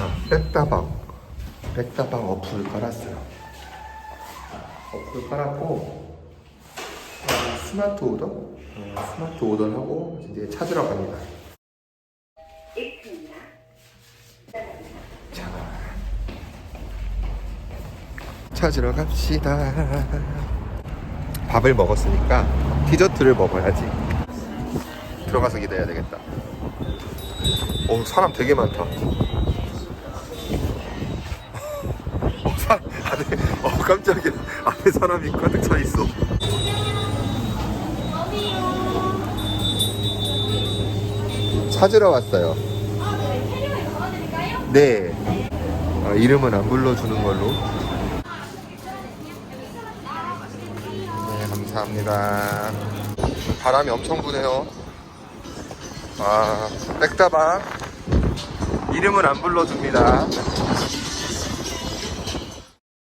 아, 백다방. 백다방 어플 깔았어요. 어플 깔았고, 아, 스마트 오더? 어, 스마트 오더를 하고 이제 찾으러 갑니다. 자, 찾으러 갑시다. 밥을 먹었으니까 디저트를 먹어야지. 들어가서 기다려야 되겠다. 오, 사람 되게 많다. 어, 사, 안에, 어, 깜짝이야. 안에 사람이 가득 차 있어. 찾으러 왔어요. 네. 어, 이름은 안 불러주는 걸로. 네, 감사합니다. 바람이 엄청 부네요. 아, 백다방. 이름은 안 불러줍니다.